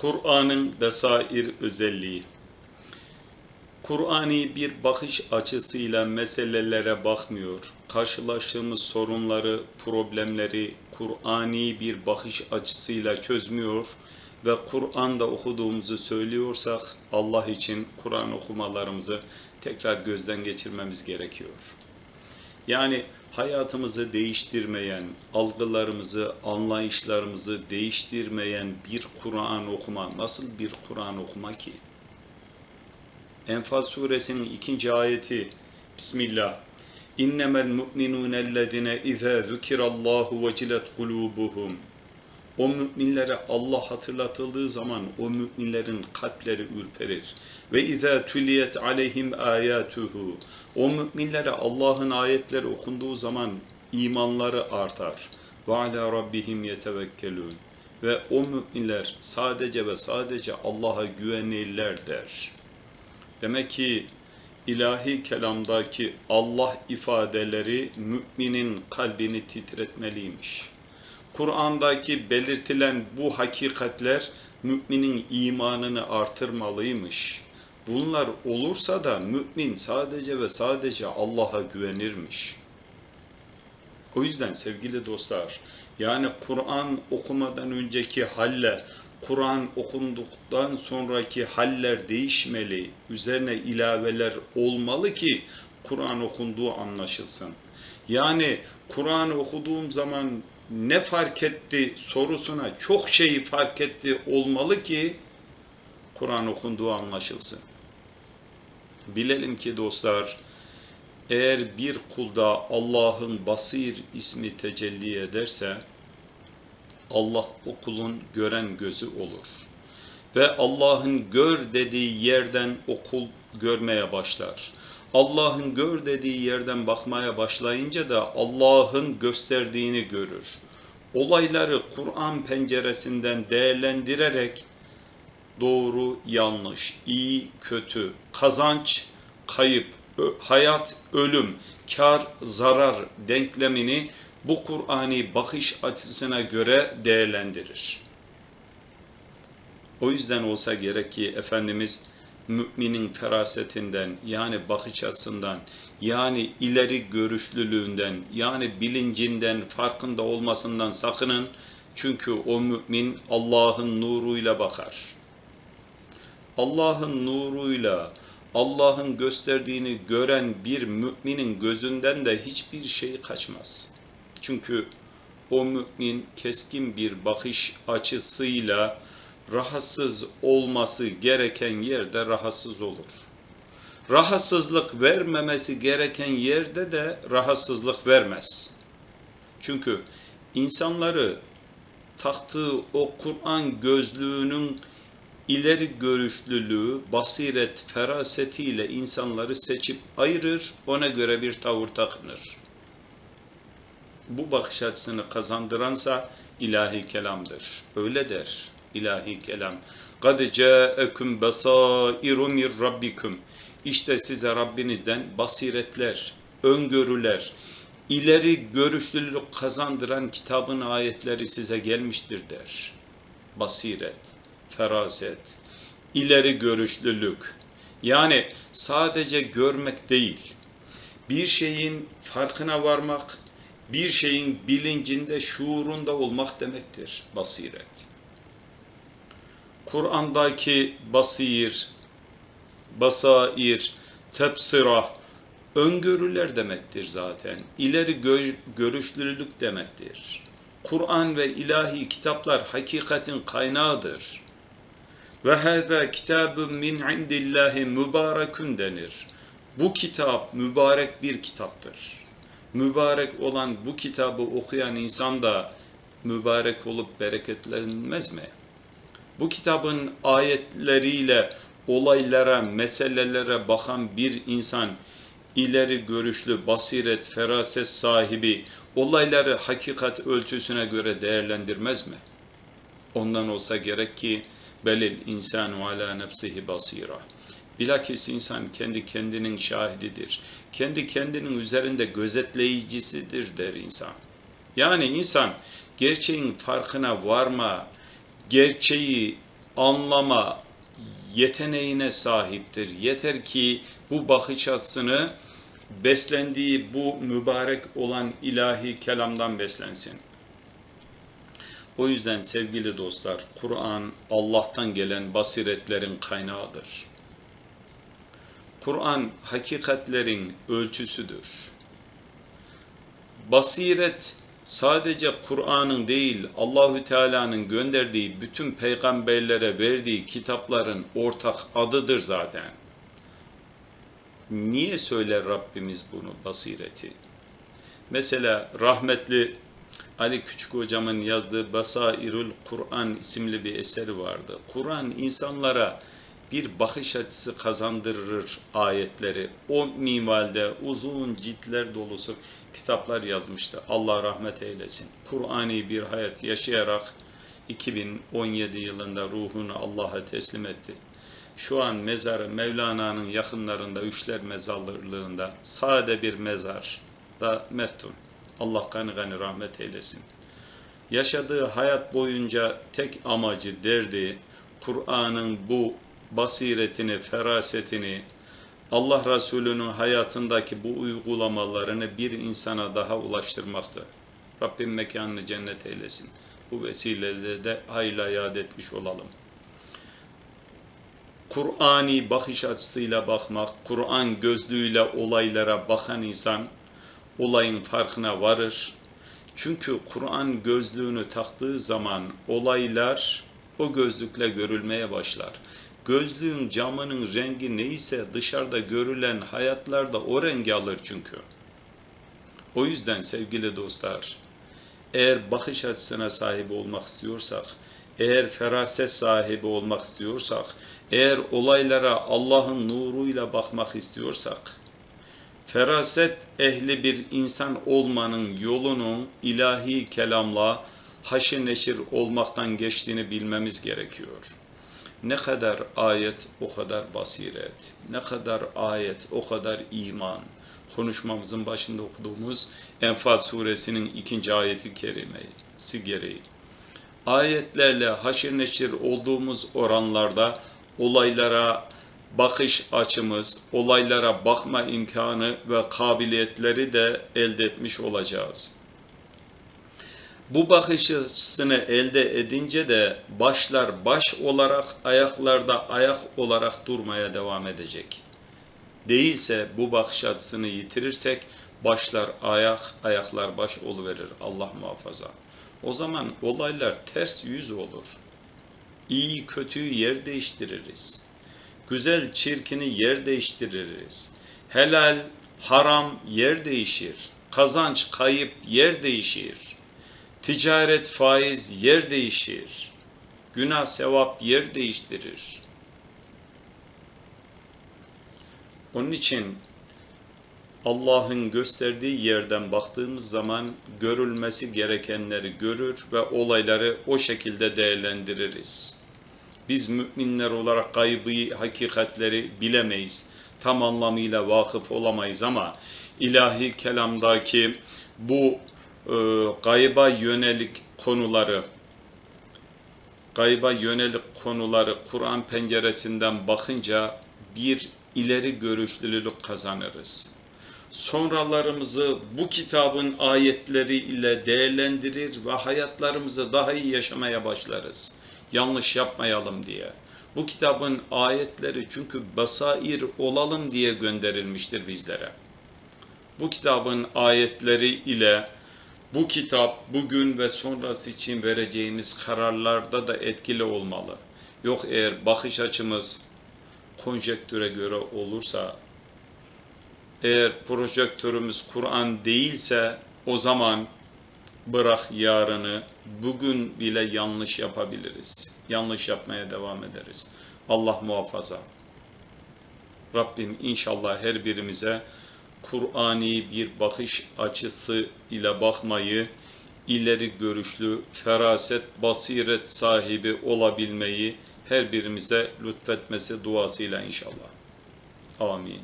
Kur'an'ın vesair özelliği. Kur'ani bir bakış açısıyla meselelere bakmıyor. Karşılaştığımız sorunları, problemleri Kur'ani bir bakış açısıyla çözmüyor ve Kur'an'da okuduğumuzu söylüyorsak Allah için Kur'an okumalarımızı tekrar gözden geçirmemiz gerekiyor. Yani hayatımızı değiştirmeyen, algılarımızı, anlayışlarımızı değiştirmeyen bir Kur'an okuma nasıl bir Kur'an okuma ki? Enfal suresinin ikinci ayeti Bismillah İnnemel mu'minûnellezine izâ zükirallâhu vecilet kulûbuhum O müminlere Allah hatırlatıldığı zaman o müminlerin kalpleri ürperir. Ve izâ tüliyet aleyhim âyâtuhu O müminlere Allah'ın ayetleri okunduğu zaman imanları artar. Ve alâ rabbihim yetevekkelûn Ve o müminler sadece ve sadece Allah'a güvenirler der. Demek ki ilahi kelamdaki Allah ifadeleri müminin kalbini titretmeliymiş. Kur'an'daki belirtilen bu hakikatler müminin imanını artırmalıymış. Bunlar olursa da mümin sadece ve sadece Allah'a güvenirmiş. O yüzden sevgili dostlar, yani Kur'an okumadan önceki halle, Kur'an okunduktan sonraki haller değişmeli, üzerine ilaveler olmalı ki Kur'an okunduğu anlaşılsın. Yani Kur'an okuduğum zaman ne fark etti sorusuna çok şeyi fark etti olmalı ki Kur'an okunduğu anlaşılsın. Bilelim ki dostlar, eğer bir kulda Allah'ın Basir ismi tecelli ederse, Allah o kulun gören gözü olur. Ve Allah'ın gör dediği yerden o kul görmeye başlar. Allah'ın gör dediği yerden bakmaya başlayınca da Allah'ın gösterdiğini görür. Olayları Kur'an penceresinden değerlendirerek doğru, yanlış, iyi, kötü, kazanç, kayıp, hayat, ölüm, kar, zarar denklemini bu Kur'ani bakış açısına göre değerlendirir. O yüzden olsa gerek ki Efendimiz müminin ferasetinden yani bakış açısından yani ileri görüşlülüğünden yani bilincinden farkında olmasından sakının. Çünkü o mümin Allah'ın nuruyla bakar. Allah'ın nuruyla Allah'ın gösterdiğini gören bir müminin gözünden de hiçbir şey kaçmaz. Çünkü o mümin keskin bir bakış açısıyla rahatsız olması gereken yerde rahatsız olur. Rahatsızlık vermemesi gereken yerde de rahatsızlık vermez. Çünkü insanları taktığı o Kur'an gözlüğünün ileri görüşlülüğü, basiret, ferasetiyle insanları seçip ayırır, ona göre bir tavır takınır. Bu bakış açısını kazandıransa ilahi kelamdır. Öyle der ilahi kelam. Kad ca'ekum basairu min rabbikum. İşte size Rabbinizden basiretler, öngörüler, ileri görüşlülük kazandıran kitabın ayetleri size gelmiştir der. Basiret, feraset, ileri görüşlülük. Yani sadece görmek değil, bir şeyin farkına varmak, bir şeyin bilincinde, şuurunda olmak demektir basiret. Kur'an'daki basir, basair, tepsira, öngörüler demektir zaten. İleri gö görüşlülük demektir. Kur'an ve ilahi kitaplar hakikatin kaynağıdır. Ve hâzâ kitâbun min indillâhi mübârekün denir. Bu kitap mübarek bir kitaptır. Mübarek olan bu kitabı okuyan insan da mübarek olup bereketlenmez mi? Bu kitabın ayetleriyle olaylara, meselelere bakan bir insan ileri görüşlü, basiret, feraset sahibi olayları hakikat ölçüsüne göre değerlendirmez mi? Ondan olsa gerek ki belil insanu ala nefsihi basira. Bilakis insan kendi kendinin şahididir. Kendi kendinin üzerinde gözetleyicisidir der insan. Yani insan gerçeğin farkına varma, gerçeği anlama yeteneğine sahiptir. Yeter ki bu bakış açısını beslendiği bu mübarek olan ilahi kelamdan beslensin. O yüzden sevgili dostlar, Kur'an Allah'tan gelen basiretlerin kaynağıdır. Kur'an hakikatlerin ölçüsüdür. Basiret sadece Kur'an'ın değil, Allahü Teala'nın gönderdiği bütün peygamberlere verdiği kitapların ortak adıdır zaten. Niye söyler Rabbimiz bunu basireti? Mesela rahmetli Ali Küçük hocamın yazdığı Basairul Kur'an isimli bir eseri vardı. Kur'an insanlara bir bakış açısı kazandırır ayetleri. O minvalde uzun ciltler dolusu kitaplar yazmıştı. Allah rahmet eylesin. Kur'ani bir hayat yaşayarak 2017 yılında ruhunu Allah'a teslim etti. Şu an mezarı Mevlana'nın yakınlarında Üçler Mezarlığı'nda sade bir mezar da meftun. Allah gani gani rahmet eylesin. Yaşadığı hayat boyunca tek amacı, derdi, Kur'an'ın bu basiretini, ferasetini, Allah Resulü'nün hayatındaki bu uygulamalarını bir insana daha ulaştırmaktı. Rabbim mekanını cennet eylesin. Bu vesileyle de hayırla yad etmiş olalım. Kur'ani bakış açısıyla bakmak, Kur'an gözlüğüyle olaylara bakan insan olayın farkına varır. Çünkü Kur'an gözlüğünü taktığı zaman olaylar o gözlükle görülmeye başlar. Gözlüğün camının rengi neyse dışarıda görülen hayatlar da o rengi alır çünkü. O yüzden sevgili dostlar, eğer bakış açısına sahip olmak istiyorsak, eğer feraset sahibi olmak istiyorsak, eğer olaylara Allah'ın nuruyla bakmak istiyorsak, feraset ehli bir insan olmanın yolunun ilahi kelamla haşir neşir olmaktan geçtiğini bilmemiz gerekiyor. Ne kadar ayet o kadar basiret, ne kadar ayet o kadar iman. Konuşmamızın başında okuduğumuz Enfal suresinin ikinci ayeti kerimesi gereği. Ayetlerle haşir neşir olduğumuz oranlarda olaylara bakış açımız, olaylara bakma imkanı ve kabiliyetleri de elde etmiş olacağız. Bu bakış açısını elde edince de başlar baş olarak, ayaklarda ayak olarak durmaya devam edecek. Değilse bu bakış açısını yitirirsek başlar ayak, ayaklar baş oluverir Allah muhafaza. O zaman olaylar ters yüz olur. İyi kötüyü yer değiştiririz. Güzel çirkini yer değiştiririz. Helal, haram yer değişir. Kazanç, kayıp yer değişir. Ticaret, faiz yer değişir. Günah, sevap yer değiştirir. Onun için Allah'ın gösterdiği yerden baktığımız zaman görülmesi gerekenleri görür ve olayları o şekilde değerlendiririz. Biz müminler olarak gaybı hakikatleri bilemeyiz. Tam anlamıyla vakıf olamayız ama ilahi kelamdaki bu e, gayba yönelik konuları gayba yönelik konuları Kur'an penceresinden bakınca bir ileri görüşlülük kazanırız. Sonralarımızı bu kitabın ayetleri ile değerlendirir ve hayatlarımızı daha iyi yaşamaya başlarız. Yanlış yapmayalım diye. Bu kitabın ayetleri çünkü basair olalım diye gönderilmiştir bizlere. Bu kitabın ayetleri ile bu kitap bugün ve sonrası için vereceğimiz kararlarda da etkili olmalı. Yok eğer bakış açımız konjektüre göre olursa, eğer projektörümüz Kur'an değilse o zaman bırak yarını bugün bile yanlış yapabiliriz. Yanlış yapmaya devam ederiz. Allah muhafaza. Rabbim inşallah her birimize Kur'ani bir bakış açısı ile bakmayı, ileri görüşlü, feraset, basiret sahibi olabilmeyi her birimize lütfetmesi duasıyla inşallah. Amin.